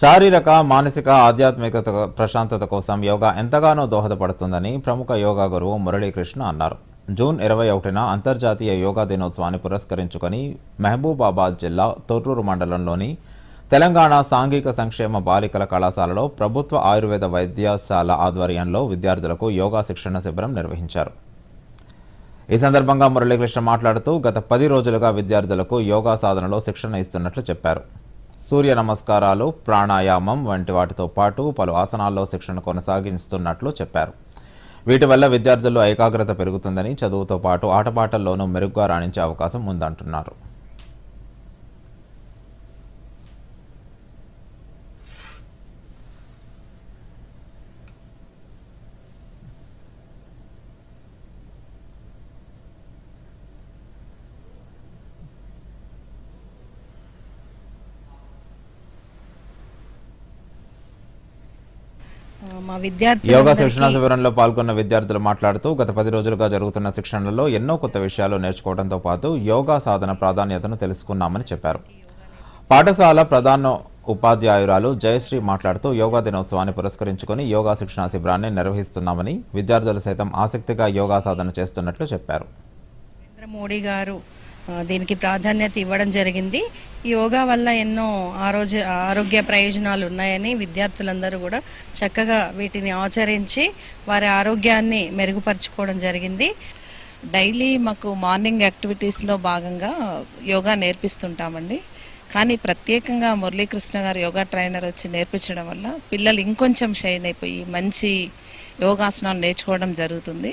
శారీరక మానసిక ఆధ్యాత్మిక ప్రశాంతత కోసం యోగా ఎంతగానో దోహదపడుతుందని ప్రముఖ యోగా గురువు మురళీకృష్ణ అన్నారు. జూన్ ఇరవై ఒకటిన అంతర్జాతీయ యోగా దినోత్సవాన్ని పురస్కరించుకొని మహబూబాబాద్ జిల్లా తొర్రూరు మండలంలోని తెలంగాణ సాంఘిక సంక్షేమ బాలికల కళాశాలలో ప్రభుత్వ ఆయుర్వేద వైద్యశాల ఆధ్వర్యంలో విద్యార్థులకు యోగా శిక్షణ శిబిరం నిర్వహించారు. ఈ సందర్భంగా మురళీకృష్ణ మాట్లాడుతూ గత పది రోజులుగా విద్యార్థులకు యోగా సాధనలో శిక్షణ ఇస్తున్నట్లు చెప్పారు. సూర్య నమస్కారాలు ప్రాణాయామం వంటి వాటితో పాటు పలు ఆసనాల్లో శిక్షణ కొనసాగిస్తున్నట్లు చెప్పారు. వీటి వల్ల విద్యార్థుల్లో ఏకాగ్రత పెరుగుతుందని చదువుతో పాటు ఆటపాటల్లోనూ మెరుగ్గా రాణించే అవకాశం ఉందంటున్నారు. మా విద్యార్థి యోగా శిక్షణ శిబిరంలో పాల్గొన్న విద్యార్థులు మాట్లాడుతూ గత పది రోజులుగా జరుగుతున్న శిక్షణలో ఎన్నో కొత్త విషయాలు నేర్చుకోవడంతో పాటు యోగా సాధన ప్రాధాన్యతను తెలుసుకున్నామని చెప్పారు. పాఠశాల ప్రధాన ఉపాధ్యాయురాలు జయశ్రీ మాట్లాడుతూ యోగా దినోత్సవాన్ని పురస్కరించుకొని యోగా శిక్షణ శిబిరాన్ని నిర్వహిస్తున్నామని విద్యార్థులు సైతం ఆసక్తిగా యోగా సాధన చేస్తున్నట్లు చెప్పారు. నరేంద్ర మోడీ గారు దీనికి ప్రాధాన్యత ఇవ్వడం జరిగింది. యోగా వల్ల ఎన్నో ఆరోగ్య ఆరోగ్య ప్రయోజనాలు ఉన్నాయని విద్యార్థులందరూ కూడా చక్కగా వీటిని ఆచరించి వారి ఆరోగ్యాన్ని మెరుగుపరుచుకోవడం జరిగింది. డైలీ మాకు మార్నింగ్ యాక్టివిటీస్లో భాగంగా యోగా నేర్పిస్తుంటామండి. కానీ ప్రత్యేకంగా మురళీకృష్ణ గారు యోగా ట్రైనర్ వచ్చి నేర్పించడం వల్ల పిల్లలు ఇంకొంచెం షైన్ అయిపోయి మంచి యోగాసనాలు నేర్చుకోవడం జరుగుతుంది.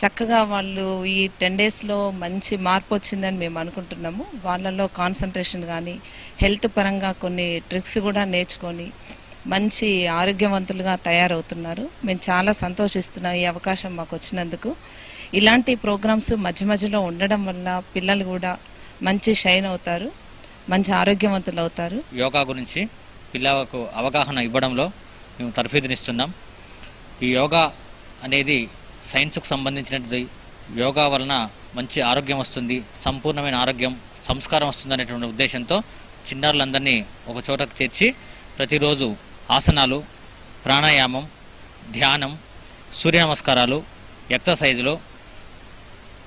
చక్కగా వాళ్ళు ఈ టెన్ డేస్లో మంచి మార్పు వచ్చిందని మేము అనుకుంటున్నాము. వాళ్ళలో కాన్సన్ట్రేషన్ కానీ హెల్త్ పరంగా కొన్ని ట్రిక్స్ కూడా నేర్చుకొని మంచి ఆరోగ్యవంతులుగా తయారవుతున్నారు. మేము చాలా సంతోషిస్తున్నాం ఈ అవకాశం మాకు వచ్చినందుకు. ఇలాంటి ప్రోగ్రామ్స్ మధ్య మధ్యలో ఉండడం వల్ల పిల్లలు కూడా మంచి షైన్ అవుతారు మంచి ఆరోగ్యవంతులు అవుతారు. యోగా గురించి పిల్లలకు అవగాహన ఇవ్వడంలో మేము తర్ఫీదునిస్తున్నాం. ఈ యోగా అనేది సైన్స్కు సంబంధించినది యోగా వలన మంచి ఆరోగ్యం వస్తుంది సంపూర్ణమైన ఆరోగ్యం సంస్కారం వస్తుంది అనేటువంటి ఉద్దేశంతో చిన్నారులందరినీ ఒక చోటకు చేర్చి ప్రతిరోజు ఆసనాలు ప్రాణాయామం ధ్యానం సూర్య నమస్కారాలు ఎక్సర్సైజులు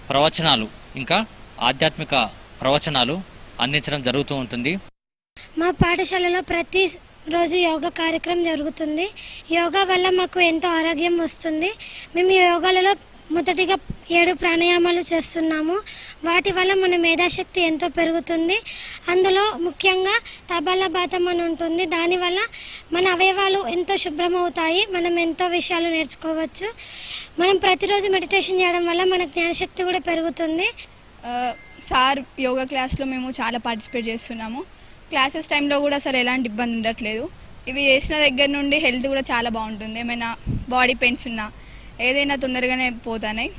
ప్రవచనాలు ఇంకా ఆధ్యాత్మిక ప్రవచనాలు అందించడం జరుగుతూ ఉంటుంది. మా పాఠశాలలో ప్రతి రోజు యోగా కార్యక్రమం జరుగుతుంది. యోగా వల్ల మాకు ఎంతో ఆరోగ్యం వస్తుంది. మేము యోగాలలో మొదటిగా ఏడు ప్రాణాయామాలు చేస్తున్నాము. వాటి వల్ల మన మేధాశక్తి ఎంతో పెరుగుతుంది. అందులో ముఖ్యంగా తబలబాతం అని ఉంటుంది. దానివల్ల మన అవయవాలు ఎంతో శుభ్రమవుతాయి మనం ఎంతో విషయాలు నేర్చుకోవచ్చు. మనం ప్రతిరోజు మెడిటేషన్ చేయడం వల్ల మన జ్ఞానశక్తి కూడా పెరుగుతుంది. సార్ యోగా క్లాస్లో మేము చాలా పార్టిసిపేట్ చేస్తున్నాము. క్లాసెస్ టైంలో కూడా అసలు ఎలాంటి ఇబ్బంది ఉండట్లేదు. ఇవి చేసిన దగ్గర నుండి హెల్త్ కూడా చాలా బాగుంటుంది. ఏమైనా బాడీ పెయిన్స్ ఉన్నా ఏదైనా తొందరగానే పోతాయి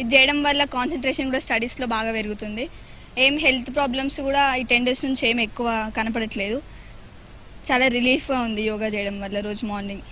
ఇది చేయడం వల్ల కాన్సన్ట్రేషన్ కూడా స్టడీస్లో బాగా పెరుగుతుంది. ఏం హెల్త్ ప్రాబ్లమ్స్ కూడా ఈ టెన్ డేస్ నుంచి ఏం ఎక్కువ కనపడట్లేదు. చాలా రిలీఫ్గా ఉంది యోగా చేయడం వల్ల రోజు మార్నింగ్.